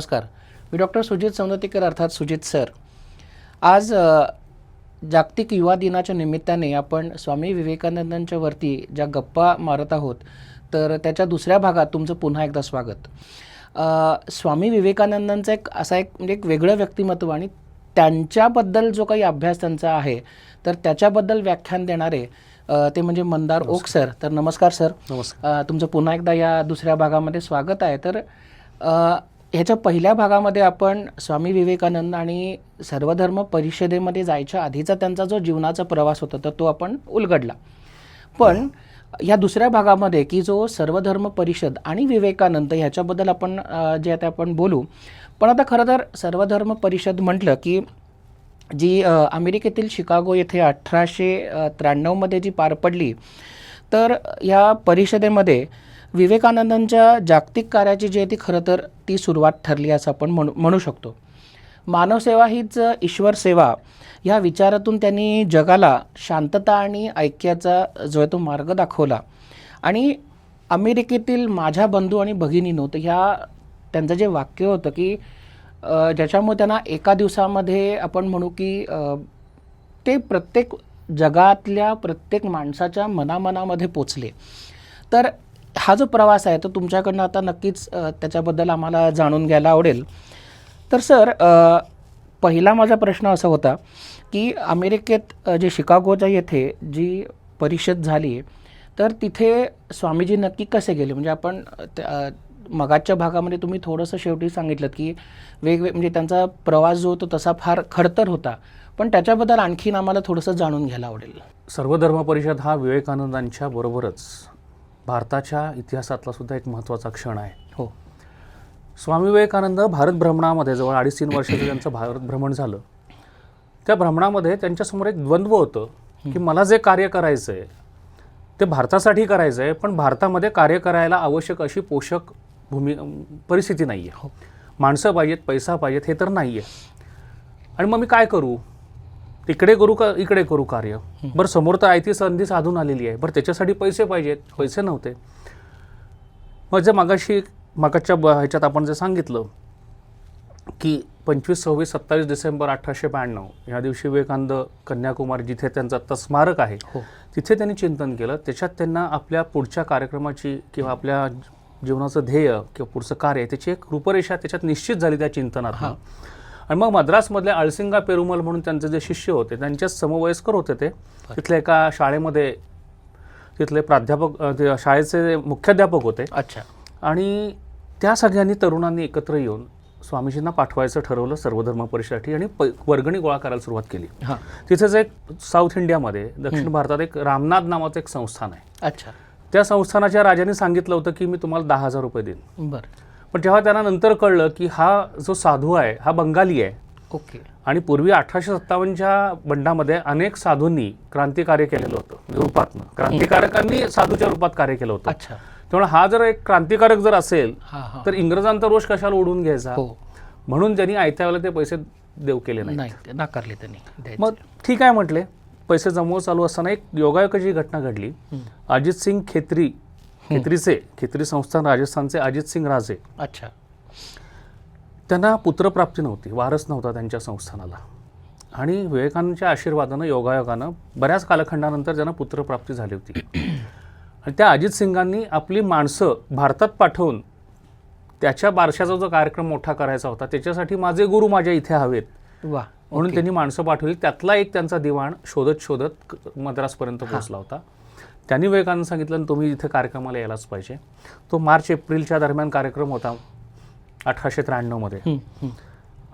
नमस्कार. मी डॉक्टर सुजित सौंदतीकर अर्थात सुजित सर. आज जागतिक युवा दिनाच्या निमित्ताने आपण स्वामी विवेकानंदांच्या वरती ज्या गप्पा मारत आहोत तर त्याच्या दुसऱ्या भागात तुमचं पुन्हा एकदा स्वागत. स्वामी विवेकानंदांचा एक असा एक म्हणजे एक वेगळं व्यक्तिमत्व आणि त्यांच्याबद्दल जो काही अभ्यास त्यांचा आहे तर त्याच्याबद्दल व्याख्यान देणारे ते म्हणजे मंदार ओक सर. तर नमस्कार सर. नमस्कार. तुमचं पुन्हा एकदा या दुसऱ्या भागामध्ये स्वागत आहे. तर ह्याच्या पहिल्या भागामध्ये आपण स्वामी विवेकानंद आणि सर्वधर्म परिषदेमध्ये जायच्या आधीचा त्यांचा जो जीवनाचा प्रवास होता तर तो आपण उलगडला. पण या दुसऱ्या भागामध्ये की जो सर्वधर्म परिषद आणि विवेकानंद ह्याच्याबद्दल आपण जे आता आपण बोलू पण आता खरं तर सर्वधर्म परिषद म्हटलं की जी अमेरिकेतील शिकागो येथे अठराशे त्र्याण्णवमध्ये जी पार पडली तर या परिषदेमध्ये विवेकानंदांच्या जागतिक कार्याची जी आहे ती खरं तर ती सुरुवात ठरली असं आपण म्हणू म्हणू शकतो. मानवसेवा हीच ईश्वर सेवा ह्या विचारातून त्यांनी जगाला शांतता आणि ऐक्याचा जो आहे तो मार्ग दाखवला. आणि अमेरिकेतील माझ्या बंधू आणि भगिनीनो तर ह्या त्यांचं जे वाक्य होतं की ज्याच्यामुळे त्यांना एका दिवसामध्ये आपण म्हणू की ते प्रत्येक जगातल्या प्रत्येक माणसाच्या मनामनामध्ये पोचले. तर हा जो प्रवास आहे तो तुमच्याकडनं आता नक्कीच त्याच्याबद्दल आम्हाला जाणून घ्यायला आवडेल. तर सर पहिला माझा प्रश्न असा होता की अमेरिकेत जे शिकागोच्या येथे जी परिषद झाली तर तिथे स्वामीजी नक्की कसे गेले? म्हणजे आपण त्या- मगाच्या भागामध्ये तुम्ही थोडंसं शेवटी सांगितलं की वेगवेग म्हणजे त्यांचा प्रवास जो होतो तसा फार खडतर होता. पण त्याच्याबद्दल आणखीन आम्हाला थोडंसं जाणून घ्यायला आवडेल. सर्वधर्म परिषद हा विवेकानंदांच्या बरोबरच. भारताच्या इतिहासातला सुद्धा एक महत्त्वाचा क्षण आहे. हो. स्वामी विवेकानंद भारत भ्रमणामध्ये जवळ अडीच तीन वर्षाचं त्यांचं भारत भ्रमण झालं. त्या भ्रमणामध्ये त्यांच्यासमोर एक द्वंद्व होतं की मला जे कार्य करायचं आहे ते भारतासाठी करायचं आहे पण भारतामध्ये कार्य करायला आवश्यक अशी पोषक भूमी परिस्थिती नाही आहे माणसं पाहिजेत पैसा पाहिजेत हे तर नाही आहे आणि मग मी काय करू? तिकडे करू का इकडे करू कार्य? बरं समोर तर आयती संधी साधून आलेली आहे. बरं त्याच्यासाठी पैसे पाहिजेत. पैसे नव्हते. मग जे मागाशी मागाच्या ह्याच्यात आपण जे सांगितलं की पंचवीस सव्वीस सत्तावीस डिसेंबर अठराशे ब्याण्णव या दिवशी विवेकानंद कन्याकुमारी जिथे त्यांचं आत्ता स्मारक आहे हो. तिथे त्यांनी चिंतन केलं. त्याच्यात त्यांना आपल्या पुढच्या कार्यक्रमाची किंवा आपल्या जीवनाचं ध्येय किंवा पुढचं कार्य त्याची एक रूपरेषा त्याच्यात निश्चित झाली त्या चिंतनात आणि मग मद्रासमधले अळसिंगा पेरुमल म्हणून त्यांचे जे शिष्य होते त्यांच्याच समवयस्कर होते ते. तिथल्या एका शाळेमध्ये तिथले प्राध्यापक शाळेचे मुख्याध्यापक होते. अच्छा. आणि त्या सगळ्यांनी तरुणांनी एकत्र येऊन स्वामीजींना पाठवायचं ठरवलं सर्वधर्म परिषदेसाठी आणि प वर्गणी गोळा करायला सुरुवात केली. हां. तिथेच एक साऊथ इंडियामध्ये दक्षिण भारतात एक रामनाथ नावाचं एक संस्थान आहे. अच्छा. त्या संस्थानाच्या राजाने सांगितलं होतं की मी तुम्हाला दहा हजार रुपये देईन. बरं. पण जेव्हा त्यांना नंतर कळलं की हा जो साधू आहे हा बंगाली आहे ओके. आणि पूर्वी अठराशे सत्तावन्नच्या बंडामध्ये अनेक साधूंनी क्रांतिकार्य केलेलं होतं रूपातनं. क्रांतिकारकांनी साधूच्या रूपात कार्य केलं होतं. अच्छा. त्यामुळे हा जर एक क्रांतिकारक जर असेल तर इंग्रजांचा रोष कशाला ओढून घ्यायचा? हो. म्हणून त्यांनी आयत्या वेळेला ते पैसे देऊ केले नाही नाकारले त्यांनी. मग ठीक आहे म्हटले पैसे जमवत चालू असताना एक योगायोगाची घटना घडली. अजित सिंग खेत्री खेत्रीचे खेत्री संस्थान राजस्थानचे अजित सिंग राजे. अच्छा. त्यांना पुत्रप्राप्ती नव्हती वारस नव्हता त्यांच्या संस्थानाला. आणि विवेकानंदच्या आशीर्वादानं योगायोगानं बऱ्याच कालखंडानंतर त्यांना पुत्रप्राप्ती झाली होती. आणि त्या अजित सिंगांनी आपली माणसं भारतात पाठवून त्याच्या बारशाचा जो कार्यक्रम मोठा करायचा होता त्याच्यासाठी माझे गुरु माझ्या इथे हवेत. वा म्हणून त्यांनी माणसं पाठवली. त्यातला एक त्यांचा दिवाण शोधत शोधत मद्रासपर्यंत पोहोचला होता. त्यांनी विवेकानंद सांगितलं तुम्ही इथे कार्यक्रमाला यायलाच पाहिजे. तो मार्च एप्रिलच्या दरम्यान कार्यक्रम होता अठराशे त्र्याण्णवमध्ये.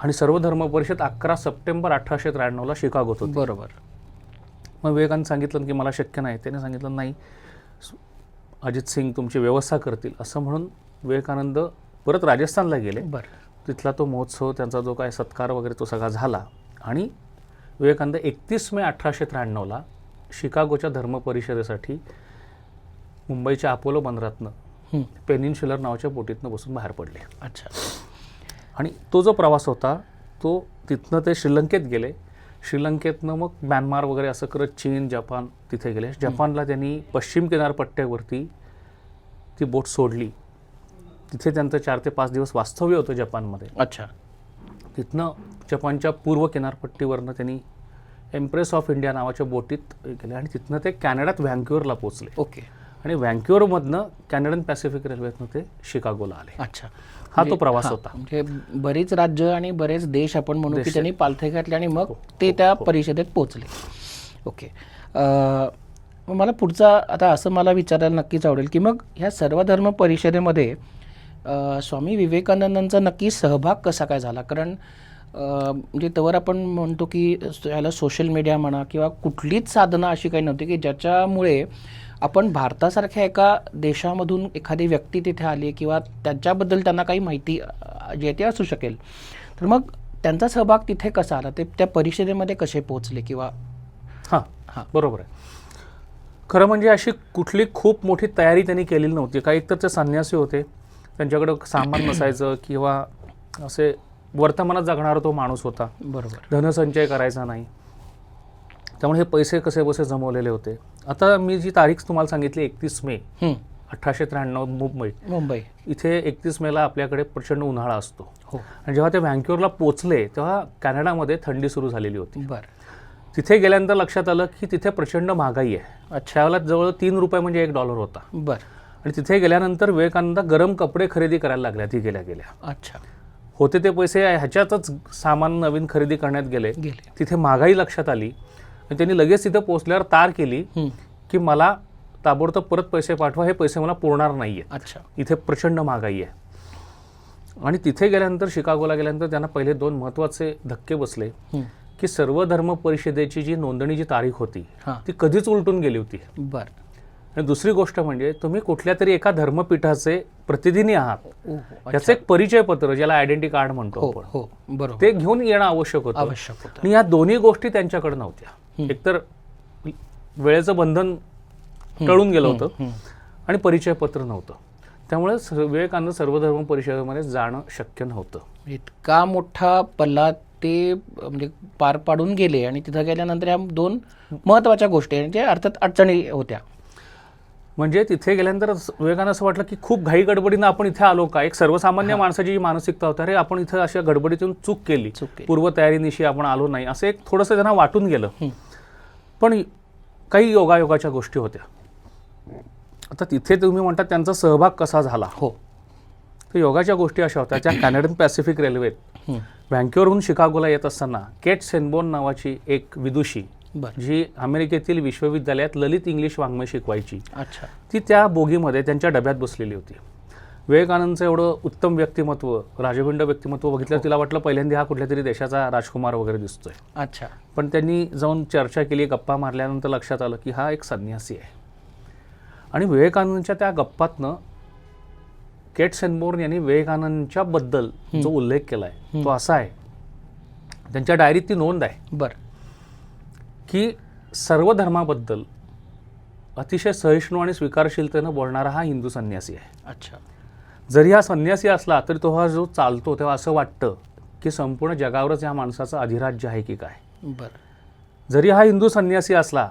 आणि सर्व धर्म परिषद अकरा सप्टेंबर अठराशे त्र्याण्णवला शिकागोत होती. बरोबर. मग विवेकानंद सांगितलं की मला शक्य नाही. त्याने सांगितलं नाही अजित सिंग तुमची व्यवस्था करतील. असं म्हणून विवेकानंद परत राजस्थानला गेले. बरं. तिथला तो महोत्सव त्यांचा जो काय सत्कार वगैरे तो सगळा झाला. आणि विवेकानंद एकतीस मे अठराशे त्र्याण्णवला शिकागोच्या धर्म परिषदेसाठी मुंबईच्या अपोलो बंदरातनं. पेनिन्शुलर नावाच्या बोटीतनं बसून बाहेर पडले. अच्छा. आणि तो जो प्रवास होता तो तिथनं ते श्रीलंकेत गेले. श्रीलंकेतनं मग म्यानमार वगैरे असं करत चीन जपान तिथे गेले. जपानला त्यांनी पश्चिम किनारपट्ट्यावरती ती बोट सोडली. तिथे त्यांचं चार ते पाच दिवस वास्तव्य होतं जपानमध्ये. अच्छा. तिथनं जपानच्या पूर्व किनारपट्टीवरनं त्यांनी एम्प्रेस ऑफ इंडिया नावाच्या बोटीत गेले आणि तिथनं ते कॅनडात व्हँक्युअरला पोहोचले. ओके. आणि व्हँक्युअरमधनं कॅनडन पॅसिफिक रेल्वेतनं ते शिकागोला आले. अच्छा. हा तो म्हणजे- प्रवास हा, होता. म्हणजे बरीच राज्य आणि बरेच देश आपण म्हणू की. त्यांनी पालथे घातले आणि मग हो, ते त्या परिषदेत पोहोचले. ओके. मला पुढचा आता असं मला विचारायला नक्कीच आवडेल की मग ह्या सर्व धर्म परिषदेमध्ये स्वामी विवेकानंदांचा नक्की सहभाग कसा काय झाला? कारण म्हणजे तवर आपण म्हणतो की याला सोशल मीडिया म्हणा किंवा कुठलीच साधनं अशी काही नव्हती की ज्याच्यामुळे आपण भारतासारख्या एका देशामधून एखादी व्यक्ती तिथे आली किंवा त्यांच्याबद्दल त्यांना काही माहिती जे ते असू शकेल. तर मग त्यांचा सहभाग तिथे कसा आला? ते त्या परिषदेमध्ये कसे पोहोचले किंवा हां हां. बरोबर आहे. खरं म्हणजे अशी कुठली खूप मोठी तयारी त्यांनी केलेली नव्हती. काही तर ते संन्यासी होते. त्यांच्याकडं सामान नसायचं किंवा असे वर्तमानात जगणारा तो माणूस होता. बरोबर. धनसंचय करायचा नाही. त्यामुळे हे पैसे कसे बसे जमवलेले होते. आता मी जी तारीख तुम्हाला सांगितली एकतीस मे. अठराशे त्र्याण्णव मुंबई. मुंबई. इथे एकतीस मेला आपल्याकडे प्रचंड उन्हाळा असतो. हो. आणि जेव्हा ते व्हँक्युअरला पोचले तेव्हा कॅनडामध्ये थंडी सुरू झालेली होती. बरं. तिथे गेल्यानंतर लक्षात आलं की तिथे प्रचंड महागाई आहे. अच्छा त्यावेळेला जवळ तीन रुपये म्हणजे एक डॉलर होता. बरं. आणि तिथे गेल्यानंतर विवेकानंद गरम कपडे खरेदी करायला लागल्या ती गेल्या गेल्या. अच्छा. होते ते पैसे ह्याच्यातच सामान नवीन खरेदी करण्यात गेले. गेले. तिथे महागाई लक्षात आली. आणि त्यांनी लगेच तिथं पोहोचल्यावर तार केली की मला ताबडतोब परत पैसे पाठवा. हे पैसे मला पुरणार नाही आहेत अच्छा. इथे प्रचंड महागाई आहे. आणि तिथे गेल्यानंतर शिकागोला गेल्यानंतर त्यांना पहिले दोन महत्त्वाचे धक्के बसले की सर्व धर्म परिषदेची जी नोंदणीची तारीख होती ती कधीच उलटून गेली होती. बरं. आणि दुसरी गोष्ट म्हणजे तुम्ही कुठल्या तरी एका धर्मपीठाचे प्रतिनिधी आहात. याचं एक परिचय पत्र ज्याला आयडेंटिटी कार्ड म्हणतो हो हो बरोबर. ते घेऊन येणं आवश्यक होतं. आवश्यक होतं. आणि या दोन्ही गोष्टी त्यांच्याकडे नव्हत्या. एकतर वेळेचं बंधन टळून गेलं होतं आणि परिचय पत्र नव्हतं. त्यामुळे विवेकानंद सर्वधर्म परिषदेमध्ये जाणं शक्य नव्हतं. इतका मोठा पल्ला ते म्हणजे पार पाडून गेले आणि तिथं गेल्यानंतर ह्या दोन महत्त्वाच्या गोष्टी आणि ते अर्थात अडचणी होत्या. म्हणजे तिथे गेल्यानंतर विवेकानंद असं वाटलं की खूप घाई गडबडीनं आपण इथे आलो का? एक सर्वसामान्य माणसाची जी मानसिकता होती अरे आपण इथं अशा गडबडीतून चूक केली. चूक केली. पूर्व तयारीनिशी आपण आलो नाही. असं एक थोडंसं त्यांना वाटून गेलं. पण काही योगायोगाच्या गोष्टी होत्या. आता तिथे तुम्ही म्हणता त्यांचा सहभाग कसा झाला? हो. तर योगाच्या गोष्टी अशा होत्या. त्या कॅनडन पॅसिफिक रेल्वेत व्हँक्युअरहून शिकागोला येत असताना केट सेनबोन नावाची एक विदुषी जी अमेरिकेतील विश्वविद्यालयात ललित इंग्लिश वाङ्मय शिकवायची. अच्छा. ती त्या बोगीमध्ये त्यांच्या डब्यात बसलेली होती. विवेकानंदचं एवढं उत्तम व्यक्तिमत्व राजबिंड व्यक्तिमत्व बघितलं तिला वाटलं पहिल्यांदा हा कुठल्या तरी देशाचा राजकुमार वगैरे दिसतोय. अच्छा. पण त्यांनी जाऊन चर्चा केली गप्पा मारल्यानंतर लक्षात आलं की हा एक संन्यासी आहे. आणि विवेकानंदच्या त्या गप्पातनं केट सेनबोर्न यांनी विवेकानंदच्या बद्दल जो उल्लेख केला आहे तो असा आहे. त्यांच्या डायरीत ती नोंद आहे. बरं. की सर्व धर्माबद्दल अतिशय सहिष्णू आणि स्वीकारशीलतेनं बोलणारा हा हिंदू संन्यासी आहे. अच्छा. जरी हा संन्यासी असला तरी तो हा जो चालतो तेव्हा असं वाटतं की संपूर्ण जगावरच या माणसाचं अधिराज्य आहे की काय. बरं. जरी हा हिंदू संन्यासी असला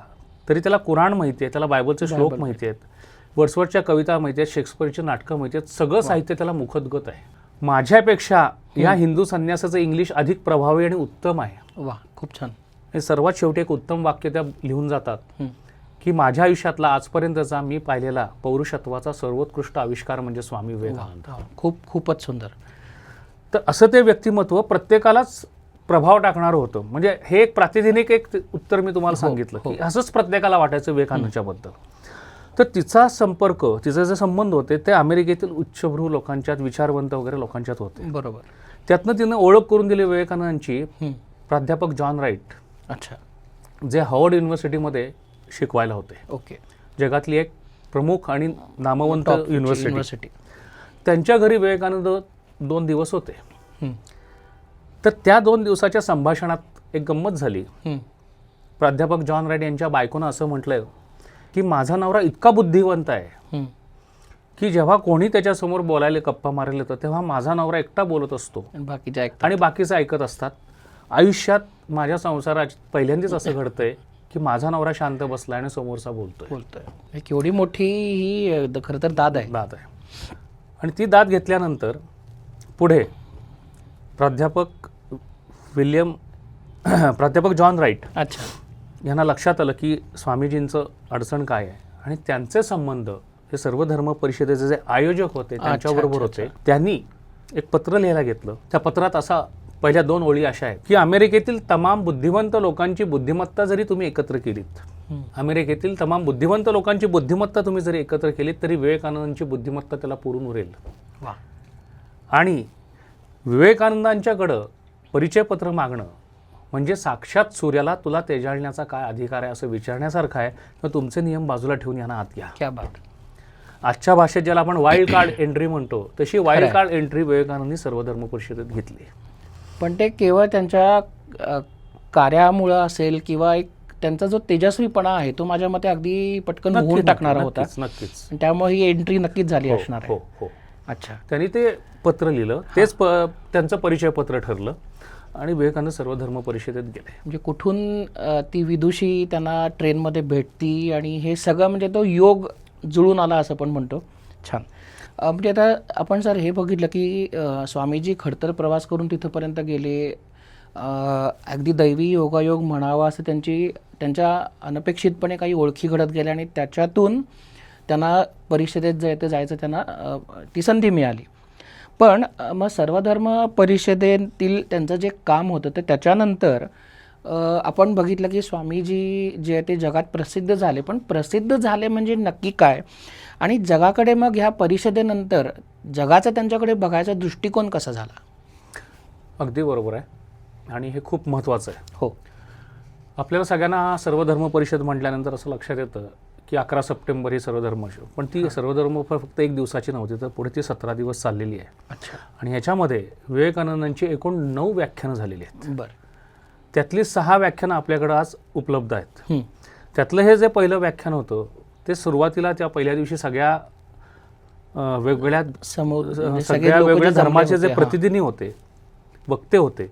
तरी त्याला कुराण माहिती आहे त्याला बायबलचे श्लोक बायबल माहिती आहेत वर्सवरच्या कविता माहिती आहेत शेक्सपियरची नाटकं माहिती आहेत सगळं साहित्य त्याला मुखदगत आहे. माझ्यापेक्षा या हिंदू संन्यासाचं इंग्लिश अधिक प्रभावी आणि उत्तम आहे. वा खूप छान. हे सर्वात शेवटी एक उत्तम वाक्य त्या लिहून जातात. हं, की माझ्या आयुष्यातला आजपर्यंतचा मी पाहिलेला पौरुषत्वाचा सर्वोत्कृष्ट आविष्कार म्हणजे स्वामी विवेकानंद. वा, खूप खूपच सुंदर. तर असं ते व्यक्तिमत्व प्रत्येकालाच प्रभाव टाकणारं होतं. म्हणजे हे एक प्रातिनिधिक एक उत्तर मी तुम्हाला हो, सांगितलं हो. की असंच प्रत्येकाला वाटायचं विवेकानंदच्या बद्दल तर तिचा संपर्क तिचे जे संबंध होते ते अमेरिकेतील उच्चभ्रू लोकांच्यात विचारवंत वगैरे लोकांच्यात होते. बरोबर. त्यातनं तिनं ओळख करून दिली विवेकानंदांची हं, प्राध्यापक जॉन राईट. अच्छा. जे हार्वर्ड युनिव्हर्सिटीमध्ये शिकवायला होते. ओके. जगातली एक प्रमुख आणि नामवंत युनिव्हर्सिटी त्यांच्या घरी विवेकानंद दोन दिवस होते. हं, तर त्या दोन दिवसाच्या संभाषणात एक गंमत झाली. प्राध्यापक जॉन राईट यांच्या बायकोनं असं म्हटलं की माझा नवरा इतका बुद्धिवंत आहे हं, की जेव्हा कोणी त्याच्यासमोर बोलायला गप्पा मारायला येतं तेव्हा माझा नवरा एकटा बोलत असतो बाकीचे आणि बाकीचं ऐकत असतात. आयुष्यात माझ्या संसारात पहिल्यांदाच असं घडतंय की माझा नवरा शांत बसला आणि समोरचा बोलतोय. बोलतोय. हे केवढी मोठी ही द- खरं तर दाद आहे. बात आहे. आणि ती दाद घेतल्यानंतर पुढे प्राध्यापक विल्यम प्राध्यापक जॉन राईट अच्छा. यांना लक्षात आलं की स्वामीजींचं अडचण काय आहे आणि त्यांचे संबंध हे सर्व धर्म परिषदेचे जे आयोजक होते त्यांच्याबरोबर अच्छा, होते त्यांनी एक पत्र लिहायला घेतलं. त्या पत्रात असा पहिल्या दोन ओळी अशा आहेत की अमेरिकेतील तमाम बुद्धिवंत लोकांची बुद्धिमत्ता जरी तुम्ही एकत्र केलीत. अमेरिकेतील तमाम बुद्धिवंत लोकांची बुद्धिमत्ता तुम्ही जरी एकत्र केलीत तरी विवेकानंदांची बुद्धिमत्ता त्याला पुरून उरेल. आणि विवेकानंदांच्याकडं परिचयपत्र मागणं म्हणजे साक्षात सूर्याला तुला तेजाळण्याचा काय अधिकार आहे असं विचारण्यासारखं आहे तर तुमचे नियम बाजूला ठेवून यांना आत घ्या. क्या बात. आजच्या भाषेत ज्याला आपण वाईल्ड कार्ड एंट्री म्हणतो तशी. वाईल्ड कार्ड एंट्री विवेकानंदनी सर्व धर्म परिषदेत घेतली पण ते केवळ त्यांच्या कार्यामुळं असेल किंवा एक त्यांचा जो तेजस्वीपणा आहे तो माझ्या मते अगदी पटकन होऊन टाकणारा होता. नक्कीच. त्यामुळे ही एंट्री नक्कीच झाली हो, असणार हो आहे. हो अच्छा. त्यांनी ते पत्र लिहिलं. तेच प त्यांचं परिचयपत्र ठरलं आणि विवेकानंद सर्व धर्म परिषदेत गेले. म्हणजे कुठून ती विदुषी त्यांना ट्रेनमध्ये भेटती आणि हे सगळं म्हणजे तो योग जुळून आला असं पण म्हणतो. छान. म्हणजे आता आपण सर हे बघितलं की स्वामीजी खडतर प्रवास करून तिथंपर्यंत गेले अगदी दैवी योगायोग म्हणावा असं त्यांची त्यांच्या अनपेक्षितपणे काही ओळखी घडत गेल्या आणि त्याच्यातून त्यांना परिषदेत जायचं जायचं त्यांना ती संधी मिळाली. पण मग सर्वधर्म परिषदेतील त्यांचं जे काम होतं तर त्याच्यानंतर आपण बघितलं की स्वामीजी जे आहे ते जगात प्रसिद्ध झाले. पण प्रसिद्ध झाले म्हणजे नक्की काय? आणि जगाकडे मग ह्या परिषदेनंतर जगाचा त्यांच्याकडे बघायचा दृष्टिकोन कसा झाला? अगदी बरोबर आहे. आणि हे खूप महत्त्वाचं आहे. हो. आपल्याला सगळ्यांना सर्व धर्म परिषद म्हटल्यानंतर असं लक्षात येतं की अकरा सप्टेंबर ही सर्वधर्म पण ती सर्वधर्म फक्त एक दिवसाची नव्हती तर पुढे ती सतरा दिवस चाललेली आहे. अच्छा. आणि ह्याच्यामध्ये विवेकानंदांची एकूण नऊ व्याख्यानं झालेली आहेत. बरं. त्यातली सहा व्याख्यानं आपल्याकडं आज उपलब्ध आहेत. त्यातलं हे जे पहिलं व्याख्यान होतं ते सुरुवातीला त्या पहिल्या दिवशी सगळ्या वेगवेगळ्या समोर म्हणजे सगळे सगळ्या वेगवेगळ्या धर्माचे जे. प्रतिनिधी होते वक्ते होते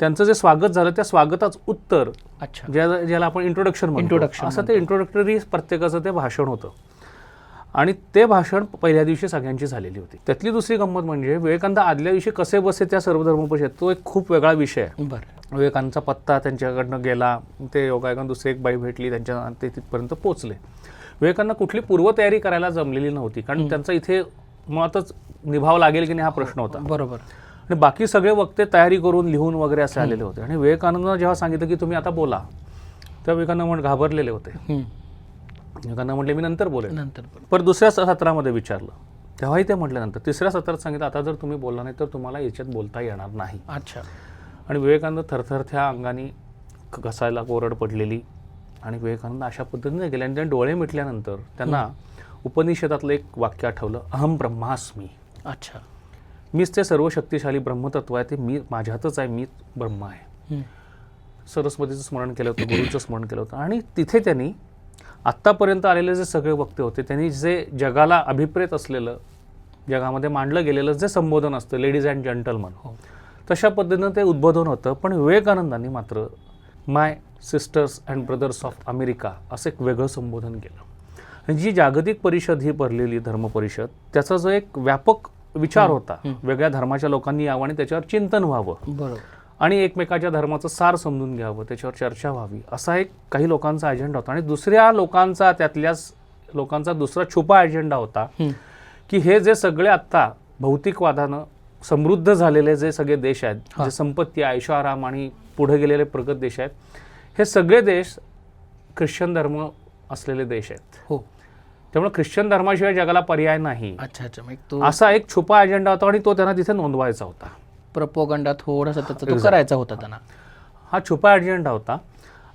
त्यांचं जे स्वागत झालं त्या स्वागताच उत्तर अच्छा. ज्या ज्याला आपण इंट्रोडक्शन Introduction असं ते इंट्रोडक्टरी प्रत्येकाचं ते भाषण होतं. आणि ते भाषण पहिल्या दिवशी सगळ्यांची झालेली होती. त्यातली दुसरी गंमत म्हणजे विवेकानंद आदल्या दिवशी कसे बसे त्या सर्व धर्म परिषद तो एक खूप वेगळा विषय आहे. बरं. विवेकानंदचा पत्ता त्यांच्याकडनं गेला ते योगायोगानं दुसरी एक बाई भेटली त्यांच्या ते तिथपर्यंत पोचले विवेकांना कुठली पूर्वतयारी करायला जमलेली नव्हती कारण त्यांचा इथे मुळातच निभाव लागेल की नाही हा प्रश्न होता. बरोबर. आणि बाकी सगळे वक्ते तयारी करून लिहून वगैरे असे आलेले होते. आणि विवेकानंद जेव्हा सांगितलं की तुम्ही आता बोला तेव्हा विवेकानंद घाबरलेले होते. विवेकानंद म्हटले मी नंतर बोलेन. नंतर पण पण दुसऱ्या सत्रामध्ये विचारलं. तेव्हाही ते म्हटल्यानंतर तिसऱ्या सत्रात सांगितलं आता जर तुम्ही बोलला नाही तर तुम्हाला याच्यात बोलता येणार नाही. अच्छा. आणि विवेकानंद थरथर त्या अंगाने घसायला कोरड पडलेली आणि विवेकानंद अशा पद्धतीने गेले आणि त्यांनी डोळे मिटल्यानंतर त्यांना उपनिषदातलं एक वाक्य आठवलं अहम ब्रह्मास्मी. अच्छा. मीच ते सर्व शक्तिशाली ब्रह्मतत्व आहे ते मी माझ्यातच आहे मीच ब्रह्म आहे. सरस्वतीचं स्मरण केलं होतं गुरुचं स्मरण केलं होतं आणि तिथे त्यांनी आत्तापर्यंत आलेले जे सगळे वक्ते होते त्यांनी जे जगाला अभिप्रेत असलेलं जगामध्ये मांडलं गेलेलं जे संबोधन असतं लेडीज अँड जेंटलमन हो. तशा पद्धतीनं ते उद्बोधन होतं. पण विवेकानंदांनी मात्र my sisters and brothers of America असं एक वेगळं संबोधन केलं. आणि जी जागतिक परिषद ही भरलेली धर्म परिषद त्याचा जो एक व्यापक विचार होता वेगळ्या धर्माच्या लोकांनी यावं आणि त्याच्यावर चिंतन व्हावं. बरोबर. आणि एकमेकाच्या धर्माचं सार समजून घ्यावं त्याच्यावर चर्चा व्हावी. असा एक काही लोकांचा अजेंडा होता. आणि दुसऱ्या लोकांचा त्यातल्याच लोकांचा दुसरा छुपा अजेंडा होता. की हे जे सगळे आत्ता भौतिकवादानं समृद्ध झालेले जे सगळे देश आहेत. जे संपत्ती ऐशाराम आणि पुढे गेलेले प्रगत देश आहेत हे सगळे देश ख्रिश्चन धर्म असलेले देश आहेत. हो. त्यामुळे ख्रिश्चन धर्माशिवाय जगाला पर्याय नाही. अच्छा अच्छा. असा एक छुपा अजेंडा होता आणि तो त्यांना तिथे नोंदवायचा होता. प्रपोगंडा थोडासा त्याचा तो. करायचा होता त्यांना. हा छुपा अजेंडा होता.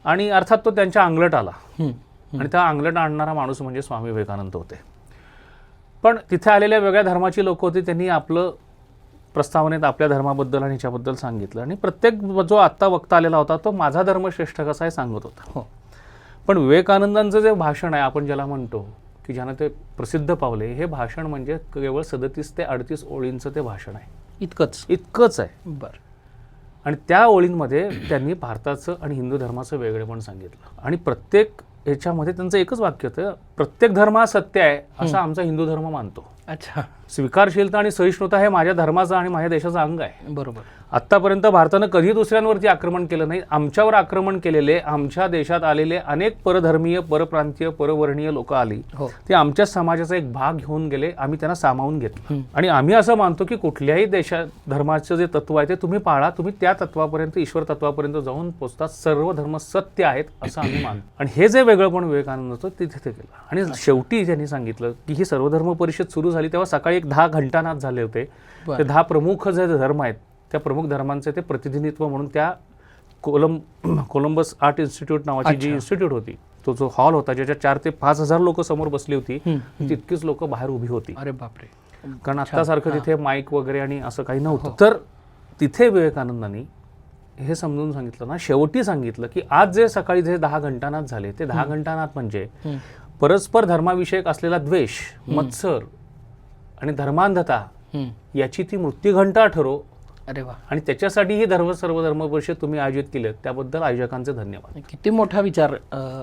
आणि अर्थात तो त्यांच्या अंगलट आला. आणि त्या अंगलट आणणारा माणूस म्हणजे स्वामी विवेकानंद होते. पण तिथे आलेल्या वेगळ्या धर्माची लोक होती. त्यांनी आपलं प्रस्तावनेत आपल्या धर्माबद्दल आणि ह्याच्याबद्दल सांगितलं. आणि प्रत्येक जो आत्ता वक्ता आलेला होता तो माझा धर्म श्रेष्ठ कसा आहे सांगत होता. हो. पण विवेकानंदांचं जे भाषण आहे आपण ज्याला म्हणतो की ज्यानं ते प्रसिद्ध पावले हे भाषण म्हणजे केवळ सदतीस ते अडतीस ओळींचं ते भाषण आहे. इतकंच. इतकंच आहे. बर. आणि त्या ओळींमध्ये त्यांनी भारताचं आणि हिंदू धर्माचं वेगळेपण सांगितलं. आणि प्रत्येक ह्याच्यामध्ये त्यांचं एकच वाक्य होतं प्रत्येक धर्म हा सत्य आहे असं आमचा हिंदू धर्म मानतो. अच्छा. स्वीकारशीलता आणि सहिष्णुता हे माझ्या धर्माचं आणि माझ्या देशाचं अंग आहे. बरोबर. आत्तापर्यंत भारतानं कधी दुसऱ्यांवरती आक्रमण केलं नाही आमच्यावर आक्रमण केलेले आमच्या देशात आलेले अनेक परधर्मीय परप्रांतीय परवर्णीय लोक आली. हो. ते आमच्या समाजाचा एक भाग घेऊन गेले आम्ही त्यांना सामावून घेतलं. आणि आम्ही असं मानतो की कुठल्याही देशा धर्माचं जे तत्व आहे ते तुम्ही पाळा तुम्ही त्या तत्वापर्यंत ईश्वर तत्वापर्यंत जाऊन पोचता सर्व धर्म सत्य आहेत असं आम्ही मानतो. आणि हे जे वेगळंपण विवेकानंद होतं ते तिथे केलं. आणि शेवटी त्यांनी सांगितलं की ही सर्वधर्म परिषद सुरू झाली तेव्हा सकाळी एक दहा घंटानाथ झाले होते. ते दहा प्रमुख जे धर्म आहेत त्या प्रमुख धर्मांचे ते प्रतिनिधित्व म्हणून त्या कोलम कोलंबस आर्ट इन्स्टिट्यूट नावाची जी इन्स्टिट्यूट होती तो जो हॉल होता ज्याच्या चार ते पाच हजार लोक समोर बसली होती तितकीच लोक बाहेर उभी होती. अरे बापरे. कारण आत्तासारखं तिथे माईक वगैरे आणि असं काही नव्हतं. तर तिथे विवेकानंदांनी हे समजून सांगितलं ना शेवटी सांगितलं की आज जे सकाळी जे दहा घंटानाथ झाले ते दहा घंटानाथ म्हणजे. परस्पर धर्माविषयक असलेला द्वेष मत्सर आणि धर्मांधता. याची ती मृत्यूघंटा ठरो. अरे वा. आणि त्याच्यासाठी ही धर्म सर्व धर्म परिषद तुम्ही आयोजित केले त्याबद्दल आयोजकांचे धन्यवाद. किती मोठा विचार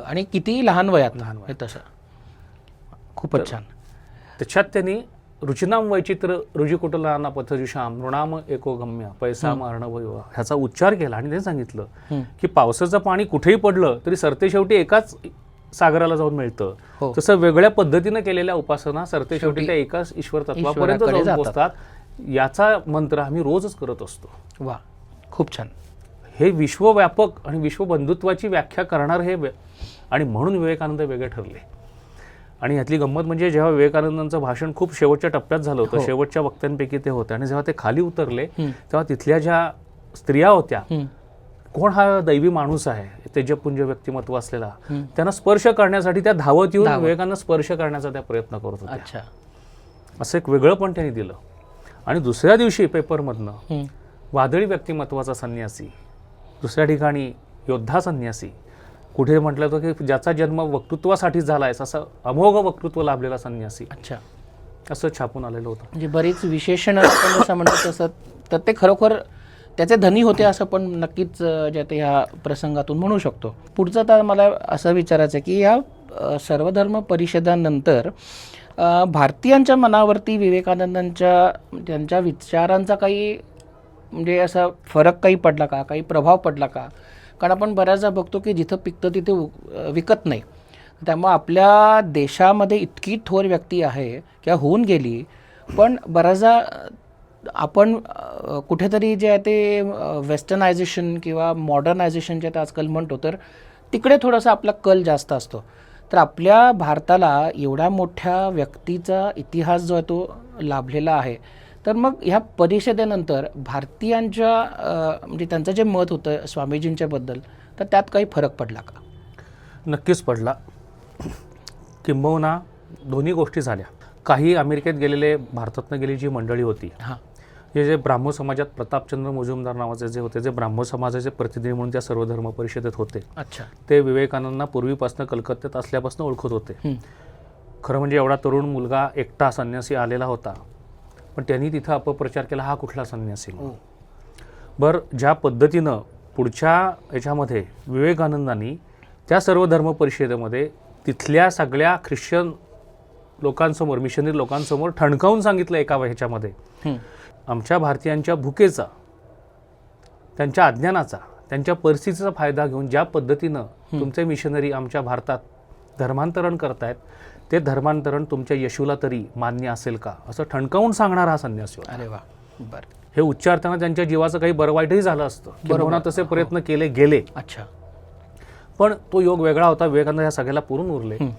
आणि किती लहान वयात लहान हे तसं. खूपच छान. त्याच्यात त्यांनी रुचिनाम वैचित्र रुजिकुटलाना पथजुषाम नृणाम एकोगम्य पैसा मारण वैव ह्याचा उच्चार केला आणि त्यांनी सांगितलं. की पावसाचं पाणी कुठेही पडलं तरी सरते शेवटी एकाच सागराला जाऊन मिळतं हो. तसं वेगळ्या पद्धतीनं केलेल्या उपासना सरते शेवटी त्या एकाच ईश्वर तत्वापर्यंत ईश्वराकडे जाऊन जातात. पोचतात याचा मंत्र आम्ही रोजच करत असतो वा खूप छान हे विश्वव्यापक आणि विश्वबंधुत्वाची व्याख्या करणार हे आणि म्हणून विवेकानंद वेगळे ठरले आणि यातली गंमत म्हणजे जेव्हा विवेकानंदांचं भाषण खूप शेवटच्या टप्प्यात झालं होतं हो. शेवटच्या वक्त्यांपैकी ते होते आणि जेव्हा ते खाली उतरले हम्म. तेव्हा तिथल्या ज्या स्त्रिया होत्या हम्म. कोण हा दैवी माणूस आहे तेजपुंज व्यक्तिमत्व असलेला. त्यांना स्पर्श करण्यासाठी त्या धावत येऊन धावत. विवेकानंद स्पर्श करण्याचा त्या प्रयत्न करत होत्या अच्छा असं एक वेगळं पण त्यांनी दिलं आणि दुसऱ्या दिवशी पेपरमधनं. वादळी व्यक्तिमत्वाचा संन्यासी दुसऱ्या ठिकाणी योद्धा संन्यासी कुठे म्हटलं होतं की ज्याचा जन्म वक्तृत्वासाठीच झाला आहे असं अमोघ वक्तृत्व लाभलेला संन्यासी अच्छा असं छापून आलेलं होतं म्हणजे बरीच विशेषण जसं म्हणतो तसं तर ते खरोखर त्याचे धनी होते असं पण नक्कीच जे ते ह्या प्रसंगातून म्हणू शकतो. पुढचं तर मला असं विचारायचं आहे की या सर्वधर्म परिषदानंतर भारतीयांच्या मनावरती विवेकानंदांच्या त्यांच्या विचारांचा काही म्हणजे असा फरक काही पडला का? काही प्रभाव पडला का? कारण आपण बऱ्याचदा बघतो की जिथं पिकतं तिथे विकत नाही. त्यामुळे आपल्या देशामध्ये इतकी थोर व्यक्ती आहे किंवा होऊन गेली पण बऱ्याचदा आपण कुठेतरी जे आहे ते वेस्टर्नायझेशन किंवा मॉडर्नायझेशन जे आता आजकाल म्हणतो तर तिकडे थोडासा आपला कल जास्त असतो. तर आपल्या भारताला एवढ्या मोठ्या व्यक्तीचा इतिहास जो आहे तो लाभलेला आहे. तर मग ह्या परिषदेनंतर भारतीयांच्या म्हणजे त्यांचं जे मत होतं स्वामीजींच्याबद्दल तर त्यात काही फरक पडला का? नक्कीच पडला. किंबहुना दोन्ही गोष्टी झाल्या. काही अमेरिकेत गेलेले भारतातनं गेलेली जी मंडळी होती हां. हे जे ब्राह्मो समाजात प्रतापचंद्र मुजुमदार नावाचे जे होते जे ब्राह्मो समाजाचे प्रतिनिधी म्हणून त्या सर्वधर्म परिषदेत होते. अच्छा. ते विवेकानंदना पूर्वीपासून कलकत्त्यात असल्यापासून ओळखत होते. खरं म्हणजे एवढा तरुण मुलगा एकटा संन्यासी आलेला होता. पण त्यांनी तिथं अपप्रचार केला हा कुठला संन्यासी हो. बरं ज्या पद्धतीनं पुढच्या याच्यामध्ये विवेकानंदांनी त्या सर्व धर्म परिषदेमध्ये तिथल्या सगळ्या ख्रिश्चन लोकांसमोर मिशनरी लोकांसमोर ठणकावून सांगितलं एका ह्याच्यामध्ये. आमच्या भारतीयांच्या भुकेचा त्यांच्या अज्ञानाचा त्यांच्या परिस्थितीचा फायदा घेऊन ज्या पद्धतीनं तुमचे मिशनरी आमच्या भारतात धर्मांतरण करतायत ते धर्मांतरण तुमच्या यशूला तरी मान्य असेल का? असं ठणकावून सांगणारा हा संन्यासी अरे वा बरं. हे उच्चारताना त्यांच्या जीवाचं काही बरं वाईटही झालं असतं किंवा तसे प्रयत्न केले गेले. अच्छा. पण तो योग वेगळा होता विवेकानंद ह्या सगळ्याला पुरून उरले. हं.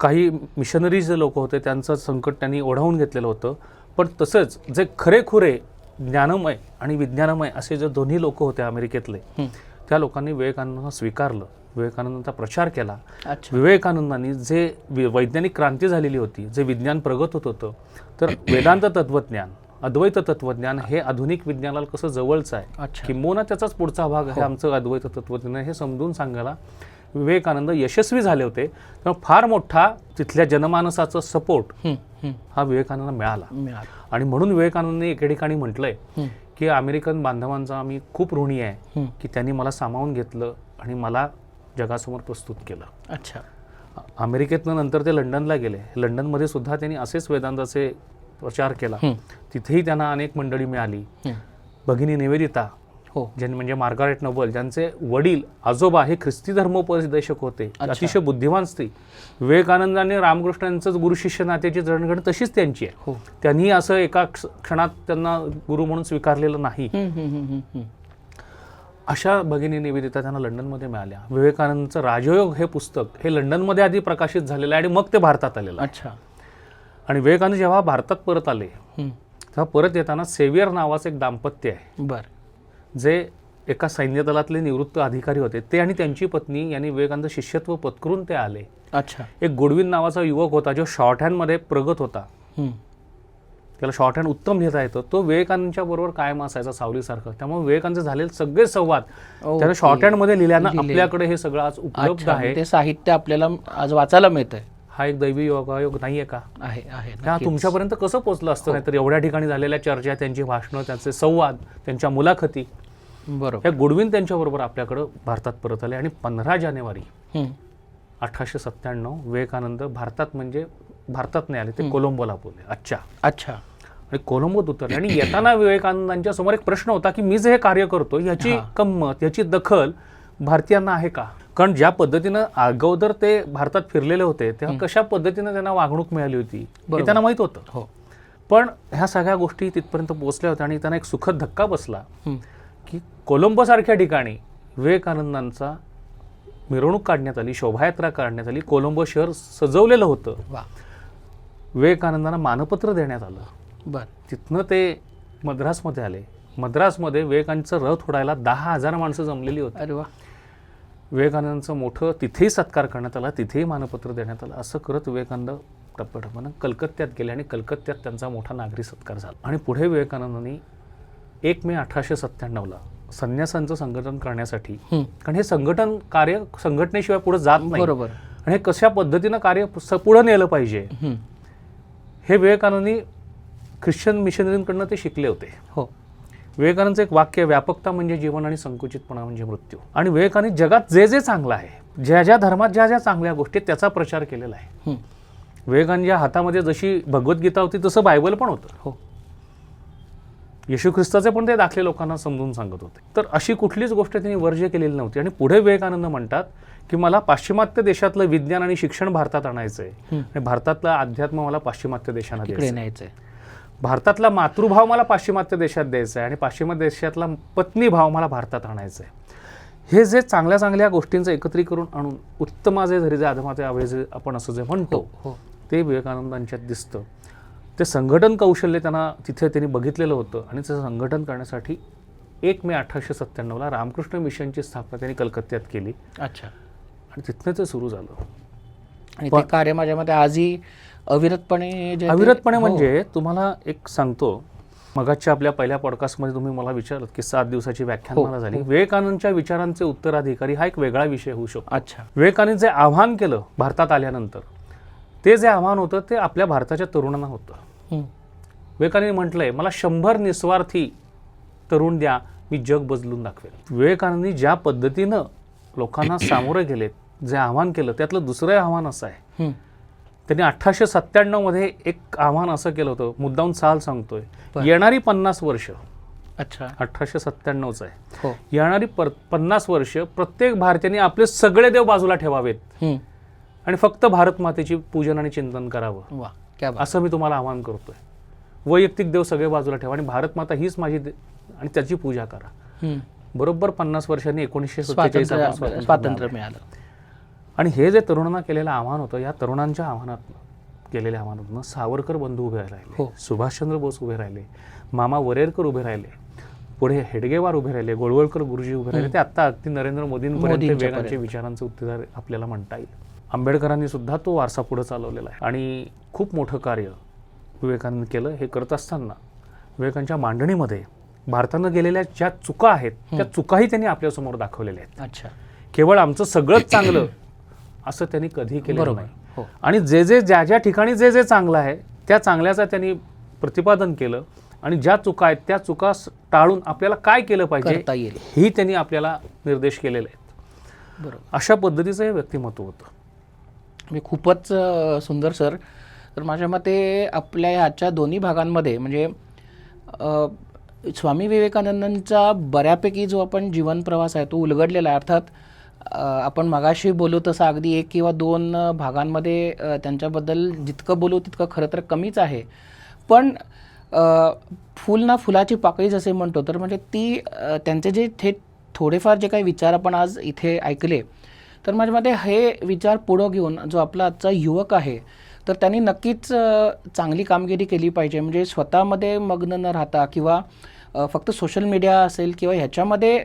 काही मिशनरीज जे लोक होते त्यांचं संकट त्यांनी ओढावून घेतलेलं होतं. पण तसंच जे खरेखुरे ज्ञानमय आणि विज्ञानमय असे जे दोन्ही लोक होते अमेरिकेतले हं. त्या लोकांनी विवेकानंदांना स्वीकारलं. विवेकानंदांचा प्रचार केला. विवेकानंदांनी जे वैज्ञानिक क्रांती झालेली होती जे विज्ञान प्रगत होत होतं तर वेदांत तत्वज्ञान अद्वैत तत्वज्ञान हे आधुनिक विज्ञानाला कसं जवळचं आहे किंबहुना त्याचाच पुढचा भाग आहे आमचं अद्वैत तत्वज्ञान हे समजून सांगायला. विवेकानंद यशस्वी झाले होते तेव्हा फार मोठा तिथल्या जनमानसाचा सपोर्ट हं, विवेकानंद मिळाला आणि म्हणून विवेकानंदने एके ठिकाणी म्हटलंय. की अमेरिकन बांधवांचा आम्ही खूप ऋणी आहे. की त्यांनी मला सामावून घेतलं आणि मला जगासमोर प्रस्तुत केलं अच्छा अमेरिकेतनं नंतर ते लंडनला गेले लंडनमध्ये सुद्धा त्यांनी असेच वेदांताचे प्रचार केला. तिथेही त्यांना अनेक मंडळी मिळाली. भगिनी निवेदिता हो. ज्यांनी म्हणजे मार्गारेट नोबल ज्यांचे वडील आजोबा हे ख्रिस्ती धर्मोपदेशक होते. अतिशय बुद्धिमान स्त्री. विवेकानंद आणि रामकृष्णांचंच गुरु शिष्य नात्याची जडणघडण तशीच त्यांची आहे. हो. त्यांनी असं एका क्ष- क्षणात त्यांना गुरु म्हणून स्वीकारलेलं नाही. अशा भगिनी निवेदिता त्यांना लंडनमध्ये मिळाल्या. विवेकानंदचं राजयोग हे पुस्तक हे लंडनमध्ये आधी प्रकाशित झालेलं आहे आणि मग ते भारतात आलेलं. अच्छा. आणि विवेकानंद जेव्हा भारतात परत आले. तेव्हा परत येताना सेवियर नावाचं एक दाम्पत्य आहे. बर. जे एका सैन्य दलातले निवृत्त अधिकारी होते ते आणि त्यांची पत्नी यांनी विवेकानंद शिष्यत्व पत्करून ते आले. अच्छा. एक गुडविन नावाचा युवक होता जो शॉर्ट हँडमध्ये प्रगत होता. हं. त्याला शॉर्ट हँड उत्तम लिहिता येतं. तो विवेकानंदच्या बरोबर कायम असायचा सावलीसारखं. त्यामुळे विवेकानंद झालेले सगळे संवाद. त्याला शॉर्ट हँडमध्ये लिहिल्यानं लिहिले. आपल्याकडे हे सगळं आज उपलब्ध अच्छा आहे. ते साहित्य आपल्याला आज वाचायला मिळतंय. हा एक दैवी योगायोग नाहीये का? आहे आहे हा. तुमच्यापर्यंत कसं पोहोचलं असतं? नाहीतर एवढ्या ठिकाणी झालेल्या चर्चा त्यांची भाषणं त्यांचे संवाद त्यांच्या मुलाखती. बरोबर. या गुडविन त्यांच्याबरोबर आपल्याकडं भारतात परत आले. आणि पंधरा जानेवारी. अठराशे सत्त्याण्णव विवेकानंद भारतात म्हणजे भारतात नाही आले ते कोलंबोला बोलले. अच्छा. अच्छा. आणि कोलंबोत उतरले. आणि येताना विवेकानंदांच्या समोर एक प्रश्न होता की मी जे हे कार्य करतो याची. कम्मत याची दखल भारतीयांना आहे का? कारण ज्या पद्धतीनं अगोदर ते भारतात फिरलेले होते तेव्हा कशा पद्धतीनं त्यांना वागणूक मिळाली होती हे. त्यांना माहीत होतं. हो. पण ह्या सगळ्या गोष्टी तिथपर्यंत पोहोचल्या होत्या आणि त्यांना एक सुखद धक्का बसला. की कोलंबोसारख्या ठिकाणी विवेकानंदांचा मिरवणूक काढण्यात आली शोभायात्रा काढण्यात आली कोलंबो शहर सजवलेलं होतं. विवेकानंदांना मानपत्र देण्यात आलं. बर. तिथनं ते मद्रासमध्ये आले. मद्रासमध्ये विवेकानंदचं रथ उडायला दहा हजार माणसं जमलेली होती. अरे वा. विवेकानंदचं मोठं तिथेही सत्कार करण्यात आला तिथेही मानपत्र देण्यात आलं. असं करत विवेकानंद टप्प्याटप्प्यानं कलकत्त्यात गेले आणि कलकत्त्यात त्यांचा मोठा नागरी सत्कार झाला. आणि पुढे विवेकानंदांनी एक मे अठराशे सत्त्याण्णवला संन्यासांचं संघटन करण्यासाठी. कारण हे संघटन कार्य संघटनेशिवाय पुढे जात नाही. बरोबर. आणि हे कशा पद्धतीनं कार्य पुढं नेलं पाहिजे? हं. विवेकानंदनी ख्रिश्चन मिशनरींकडनं ते शिकले होते. हो. विवेकानंदचं एक वाक्य व्यापकता म्हणजे जीवन आणि संकुचितपणा म्हणजे मृत्यू. आणि विवेकानंद जगात जे जे चांगलं आहे ज्या ज्या धर्मात ज्या ज्या चांगल्या गोष्टी त्याचा प्रचार केलेला आहे. विवेकानंदच्या हातामध्ये जशी भगवद्गीता होती तसं बायबल पण होतं. हो. येशू ख्रिस्ताचे पण ते दाखले लोकांना समजून सांगत होते. तर अशी कुठलीच गोष्ट त्यांनी वर्ज्य केलेली नव्हती. आणि पुढे विवेकानंद म्हणतात की मला पाश्चिमात्य देशातलं विज्ञान आणि शिक्षण भारतात आणायचं आहे हं. आणि भारतातलं अध्यात्म मला पाश्चिमात्य देशांना तिकडे द्यायचं न्यायचंय. भारतातला मातृभाव मला पाश्चिमात्य देशात द्यायचा आहे आणि पाश्चिमात्य देशातला पत्नी भाव मला भारतात आणायचा आहे हे जे चांगल्या चांगल्या गोष्टींचं एकत्रीकरण आणून उत्तमाचे धरी जे अधमाचे आवे जे आपण असं जे म्हणतो हो. ते विवेकानंदांच्यात दिसतं. ते संघटन कौशल्य त्यांना तिथे त्यांनी बघितलेलं होतं आणि ते संघटन करण्यासाठी एक मे अठराशे सत्त्याण्णवला रामकृष्ण मिशनची स्थापना त्यांनी कलकत्त्यात केली. अच्छा. आणि तिथनं ते सुरू झालं. आणि ते कार्य माझ्या मते आजही अविरतपणे अविरतपणे हो. म्हणजे तुम्हाला एक सांगतो मगाच्या आपल्या पहिल्या पॉडकास्टमध्ये तुम्ही मला विचारलं की सात दिवसाची व्याख्यान हो, मला झाली. विवेकानंदच्या विचारांचे उत्तराधिकारी हा एक वेगळा विषय होऊ शकतो. अच्छा. विवेकानंद जे आव्हान केलं भारतात आल्यानंतर. ते जे आव्हान होतं ते आपल्या भारताच्या तरुणांना होतं. हं. विवेकानंद म्हटलंय मला शंभर निस्वार्थी तरुण द्या मी जग बदलून दाखवेल विवेकानंदनी ज्या पद्धतीनं लोकांना सामोरे गेलेत जे आव्हान केलं त्यातलं दुसरं आव्हान असं आहे. त्यांनी अठराशे सत्त्याण्णवमध्ये एक आव्हान असं केलं होतं मुद्दाहून साल सांगतोय. येणारी पन्नास वर्ष. अच्छा. अठराशे सत्त्याण्णवचं आहे. हो. येणारी पन्नास वर्ष प्रत्येक भारतीयांनी आपले सगळे देव बाजूला ठेवावेत. आणि फक्त भारत मातेची पूजन आणि चिंतन करावं. वा क्या बात. असं मी तुम्हाला आवाहन करतोय. वैयक्तिक देव सगळे बाजूला ठेवा आणि भारत माता हीच माझी दे- आणि त्याची पूजा करा. बरोबर पन्नास वर्षांनी एकोणीसशे सत्तेचाळीस स्वातंत्र्य आपण स्वातंत्र्य स्वातंत्र्य मिळालं. मिळालं. आणि हे जे तरुणांना केलेलं आव्हान होतं या तरुणांच्या आव्हानातनं केलेल्या आव्हानातनं सावरकर बंधू उभे राहिले. हो. सुभाषचंद्र बोस उभे राहिले. मामा वरेरकर उभे राहिले. पुढे हेडगेवार उभे राहिले. गोळवळकर गुरुजी उभे राहिले. ते आत्ता अगदी नरेंद्र मोदींपर्यंत वेगांचे पर्यंत. विचारांचं उत्तेदार आपल्याला म्हणता येईल. आंबेडकरांनी सुद्धा तो वारसा पुढे चालवलेला आहे. आणि खूप मोठं कार्य विवेकानंद केलं हे करत असताना विवेकांच्या मांडणीमध्ये भारतानं गेलेल्या ज्या चुका आहेत त्या चुकाही त्यांनी आपल्यासमोर दाखवलेल्या आहेत. अच्छा. केवळ आमचं सगळंच चांगलं असं त्यांनी कधी केलं नाही. हो. आणि जे जे ज्या ज्या ठिकाणी जे जे चांगलं आहे त्या चांगल्याचं त्यांनी प्रतिपादन केलं आणि ज्या चुका आहेत त्या चुका टाळून आपल्याला काय केलं पाहिजे ही त्यांनी आपल्याला निर्देश केलेले आहेत. बरोबर. अशा पद्धतीचं हे व्यक्तिमत्व होतं. म्हणजे खूपच सुंदर सर. तर माझ्या मते आपल्या ह्याच्या दोन्ही भागांमध्ये म्हणजे स्वामी विवेकानंदांचा बऱ्यापैकी जो आपण जीवन प्रवास आहे तो उलगडलेला आहे. अर्थात आपण मगाशी बोलू तसं अगदी एक किंवा दोन भागांमध्ये त्यांच्याबद्दल जितकं बोलू तितकं खरं तर कमीच आहे. पण फुल ना फुलाची पाकळी जसे म्हणतो तर म्हणजे ती त्यांचे जे थेट थोडेफार जे काही विचार आपण आज इथे ऐकले तर माझ्या मते हे विचार पुढं घेऊन जो आपला आजचा युवक आहे तर त्यांनी नक्कीच चांगली कामगिरी केली पाहिजे. म्हणजे स्वतःमध्ये मग्न न राहता किंवा फक्त सोशल मीडिया असेल किंवा ह्याच्यामध्ये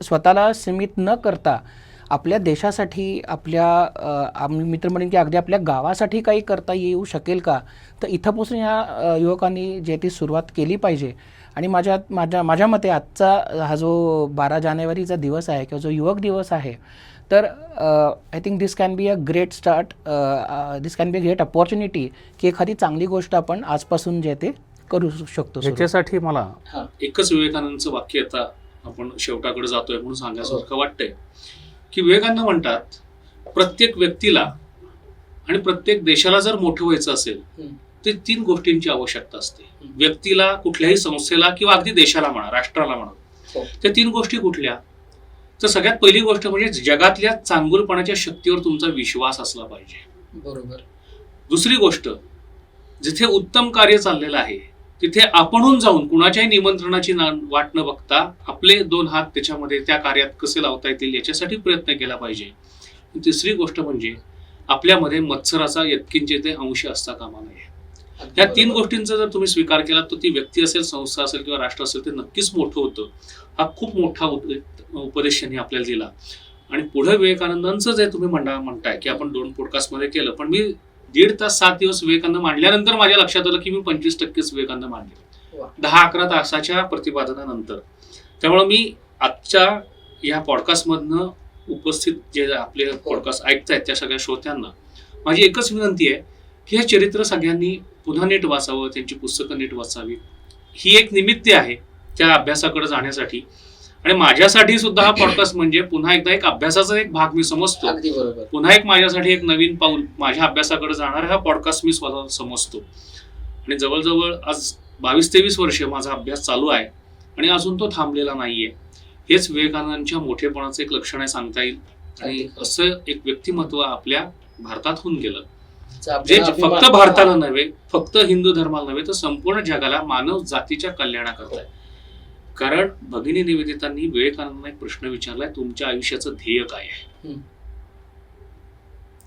स्वतःला सीमित न करता आपल्या देशासाठी आपल्या आम्ही मित्र म्हणेन की अगदी आपल्या गावासाठी काही करता येऊ शकेल का? तर इथंपासून या युवकांनी जे ती सुरुवात केली पाहिजे. आणि माझ्या माझ्या माझ्या मते आजचा हा जो बारा जानेवारीचा दिवस आहे किंवा जो युवक दिवस आहे तर I think this can be a great start this can be a great opportunity की एखादी चांगली गोष्ट आपण आजपासून जे ते करू शकतो सुरू. ह्याच्यासाठी मला हां एकच विवेकानंदचं वाक्य आता आपण शेवटाकडे जातोय म्हणून सांगायसारखं वाटतंय की विवेकानंद म्हणतात प्रत्येक व्यक्तीला आणि प्रत्येक देशाला जर मोठं व्हायचं असेल हम्म. ते तीन गोष्टींची आवश्यकता असते. व्यक्तीला कुठल्याही संस्थेला किंवा अगदी देशाला म्हणा राष्ट्राला म्हणा हो. त्या तीन गोष्टी कुठल्या तर सगळ्यात पहिली गोष्ट म्हणजे जगातल्या चांगुलपणाच्या शक्तीवर तुमचा विश्वास असला पाहिजे. बरोबर. दुसरी गोष्ट जिथे उत्तम कार्य चाललेलं आहे तिथे आपणहून जाऊन कुणाच्याही निमंत्रणाची वाट न बघता आपले दोन हात त्याच्यामध्ये त्या कार्यात कसे लावता येतील याच्यासाठी प्रयत्न केला पाहिजे. तिसरी गोष्ट म्हणजे आपल्यामध्ये मत्सराचा यत्किंचित अंश असता कामा नये. या तीन गोष्टींचा जर तुम्ही स्वीकार केला तर ती व्यक्ती असेल संस्था असेल किंवा राष्ट्र असेल ते नक्कीच मोठं होतं. हा खूप मोठा उप- उपदेश त्यांनी आपल्याला दिला. आणि पुढे विवेकानंदांचं जे तुम्ही म्हणा म्हणताय की आपण दोन पॉडकास्टमध्ये केलं पण मी दीड तास सात दिवस विवेकानंद मांडल्यानंतर माझ्या लक्षात आलं की मी पंचवीस टक्केच विवेकानंद मांडले. दहा अकरा तासाच्या प्रतिपादनानंतर. त्यामुळे मी आजच्या या पॉडकास्टमधनं उपस्थित जे आपले पॉडकास्ट ऐकतायत त्या सगळ्या श्रोत्यांना माझी एकच विनंती आहे हे चरित्र सगळ्यांनी पुन्हा नीट वाचावं त्यांची पुस्तकं नीट वाचावी. ही एक निमित्त आहे त्या अभ्यासाकडे जाण्यासाठी. आणि माझ्यासाठी सुद्धा हा पॉडकास्ट म्हणजे पुन्हा एकदा एक अभ्यासाचा एक भाग मी समजतो. पुन्हा एक माझ्यासाठी एक नवीन पाऊल माझ्या अभ्यासाकडे जाणारा हा पॉडकास्ट मी स्वतः समजतो. आणि जवळजवळ आज बावीस तेवीस वर्ष माझा अभ्यास चालू आहे आणि अजून तो थांबलेला नाहीये. हेच विवेकानंदांच्या मोठेपणाचं एक लक्षण आहे सांगता येईल. आणि असं एक व्यक्तिमत्व आपल्या भारतात होऊन गेलं. जे फक्त भारताला नव्हे फक्त हिंदू धर्माला नव्हे तर संपूर्ण जगाला मानव जातीच्या कल्याणाकरता आहे. कारण भगिनी निवेदितांनी विवेकानंदांना एक प्रश्न विचारलाय तुमच्या आयुष्याचं ध्येय काय आहे?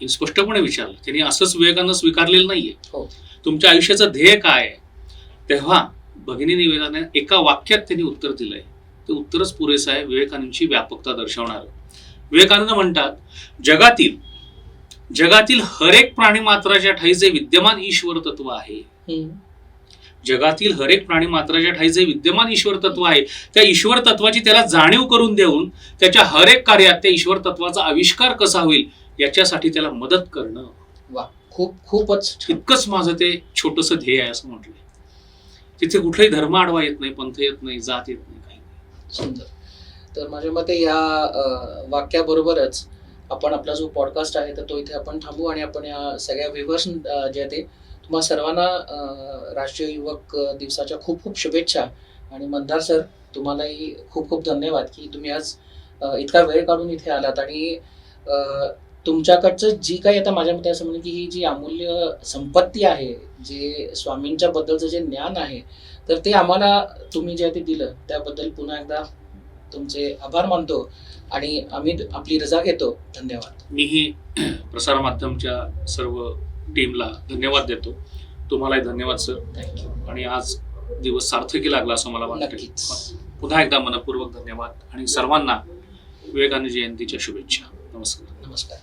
स्पष्टपणे विचारलं. त्यांनी असंच विवेकानंद स्वीकारलेलं नाहीये. हो. तुमच्या आयुष्याचं ध्येय काय आहे? तेव्हा भगिनी निवेदाने एका वाक्यात त्यांनी उत्तर दिलंय. ते उत्तरच पुरेसं आहे विवेकानंदची व्यापकता दर्शवणार. विवेकानंद म्हणतात जगातील जगातील हरेक प्राणी मात्राच्या ठाई जे विद्यमान ईश्वर तत्व आहे. जगातील हरेक प्राणी मात्राच्या ठाई जे विद्यमान ईश्वर तत्व आहे. त्या ईश्वर तत्वाची त्याला जाणीव करून देऊन त्याच्या हरेक कार्यात त्या ईश्वर तत्वाचा आविष्कार कसा होईल याच्यासाठी त्याला मदत करणं. वा खूप खूपच. इतकंच माझं ते छोटस ध्येय आहे असं म्हटलंय. तिथे कुठलाही धर्म आडवा येत नाही पंथ येत नाही जात येत नाही काही नाही. सुंदर. तर माझ्या मते या वाक्याबरोबरच आपण आपला जो पॉडकास्ट आहे तर तो इथे आपण थांबू आणि आपण या सगळ्या व्ह्युअर्स जे आहे ते तुम्हा सर्वांना राष्ट्रीय युवक दिवसाच्या खूप खूप शुभेच्छा. आणि मंदार सर तुम्हालाही खूप खूप धन्यवाद की तुम्ही आज इतका वेळ काढून इथे आलात. आणि तुमच्याकडचं जी काही आता माझ्या मते असं म्हणजे की ही जी अमूल्य संपत्ती आहे जे स्वामींच्या बद्दलचं जे ज्ञान आहे तर ते आम्हाला तुम्ही जे आहे ते दिलं. त्याबद्दल पुन्हा एकदा तुमचे आभार मानतो आणि आम्ही आपली रजा घेतो. धन्यवाद. मीही प्रसारमाध्यमच्या सर्व टीमला धन्यवाद देतो. तुम्हालाही धन्यवाद सर थँक्यू आणि आज दिवस सार्थकी लागला असं मला वाटतं पुन्हा एकदा मनपूर्वक धन्यवाद आणि सर्वांना विवेकानंद जयंतीच्या शुभेच्छा. नमस्कार. नमस्कार.